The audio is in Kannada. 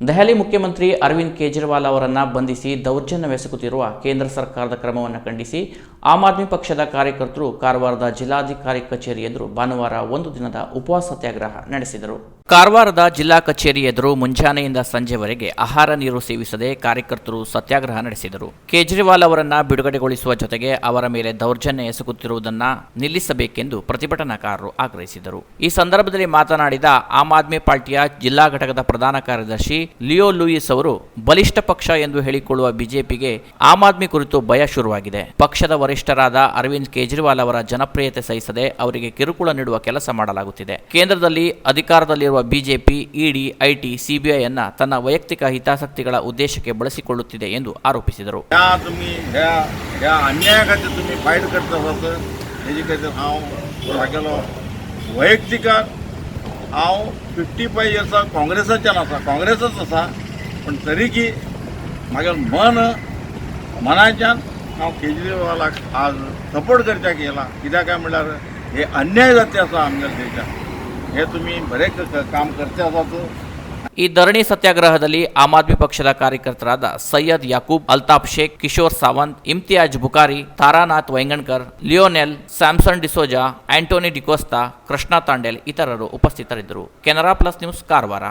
ದೆಹಲಿ ಮುಖ್ಯಮಂತ್ರಿ ಅರವಿಂದ್ ಕೇಜ್ರಿವಾಲ್ ಅವರನ್ನು ಬಂಧಿಸಿ ದೌರ್ಜನ್ಯವೆಸಗುತ್ತಿರುವ ಕೇಂದ್ರ ಸರ್ಕಾರದ ಕ್ರಮವನ್ನು ಖಂಡಿಸಿ ಆಮ್ ಆದ್ಮಿ ಪಕ್ಷದ ಕಾರ್ಯಕರ್ತರು ಕಾರವಾರದ ಜಿಲ್ಲಾಧಿಕಾರಿ ಕಚೇರಿ ಎದುರು ಭಾನುವಾರ ಒಂದು ದಿನದ ಉಪವಾಸ ಸತ್ಯಾಗ್ರಹ ನಡೆಸಿದರು. ಕಾರವಾರದ ಜಿಲ್ಲಾ ಕಚೇರಿ ಎದುರು ಮುಂಜಾನೆಯಿಂದ ಸಂಜೆವರೆಗೆ ಆಹಾರ ನೀರು ಸೇವಿಸದೆ ಕಾರ್ಯಕರ್ತರು ಸತ್ಯಾಗ್ರಹ ನಡೆಸಿದರು. ಕೇಜ್ರಿವಾಲ್ ಅವರನ್ನ ಬಿಡುಗಡೆಗೊಳಿಸುವ ಜೊತೆಗೆ ಅವರ ಮೇಲೆ ದೌರ್ಜನ್ಯ ಎಸಗುತ್ತಿರುವುದನ್ನ ನಿಲ್ಲಿಸಬೇಕೆಂದು ಪ್ರತಿಭಟನಾಕಾರರು ಆಗ್ರಹಿಸಿದರು. ಈ ಸಂದರ್ಭದಲ್ಲಿ ಮಾತನಾಡಿದ ಆಮ್ ಆದ್ಮಿ ಪಾರ್ಟಿಯ ಜಿಲ್ಲಾ ಘಟಕದ ಪ್ರಧಾನ ಕಾರ್ಯದರ್ಶಿ ಲಿಯೋ ಲೂಯಿಸ್ ಅವರು, ಬಲಿಷ್ಠ ಪಕ್ಷ ಎಂದು ಹೇಳಿಕೊಳ್ಳುವ ಬಿಜೆಪಿಗೆ ಆಮ್ ಆದ್ಮಿ ಕುರಿತು ಭಯ ಶುರುವಾಗಿದೆ. ಪಕ್ಷದ ವರಿಷ್ಠರಾದ ಅರವಿಂದ್ ಕೇಜ್ರಿವಾಲ್ ಅವರ ಜನಪ್ರಿಯತೆ ಸಹಿಸದೆ ಅವರಿಗೆ ಕಿರುಕುಳ ನೀಡುವ ಕೆಲಸ ಮಾಡಲಾಗುತ್ತಿದೆ. ಕೇಂದ್ರದಲ್ಲಿ ಅಧಿಕಾರದಲ್ಲಿರುವ ಸರ್ಕಾರವು ಬಿಜೆಪಿ ಇಡಿ ಐಟಿ ಸಿಬಿಐಯನ್ನ ತನ್ನ ವೈಯಕ್ತಿಕ ಹಿತಾಸಕ್ತಿಗಳ ಉದ್ದೇಶಕ್ಕೆ ಬಳಸಿಕೊಳ್ಳುತ್ತಿದೆ ಎಂದು ಆರೋಪಿಸಿದರು. वैयक्तिक हांव फिफ्टी फाय इयर्सा काँग्रेसाच्यान आसा काँग्रेसच आसा पण तरीकी म्हागे मन मनाच्यान हांव केजरीवालाक आज सपोर्ट करच्याक येला कित्याक काय म्हणल्यार हे अन्याय जाता आसा आमच्या देशाक हे तुम्ही बरें क- क- काम करचे आसात ಈ ಧರಣಿ ಸತ್ಯಾಗ್ರಹದಲ್ಲಿ ಆಮ್ ಆದ್ಮಿ ಪಕ್ಷದ ಕಾರ್ಯಕರ್ತರಾದ Syed Yakub Altaf Sheikh Kishore Sawant Imtiaz Bukhari Taranath Waingankar Lionel Samson D'Souza Antony D'Costa Krishna Tandel ಇತರರು ಉಪಸ್ಥಿತರಿದ್ದರು ಕೆನರಾ ಪ್ಲಸ್ ನ್ಯೂಸ್ ಕಾರವಾರ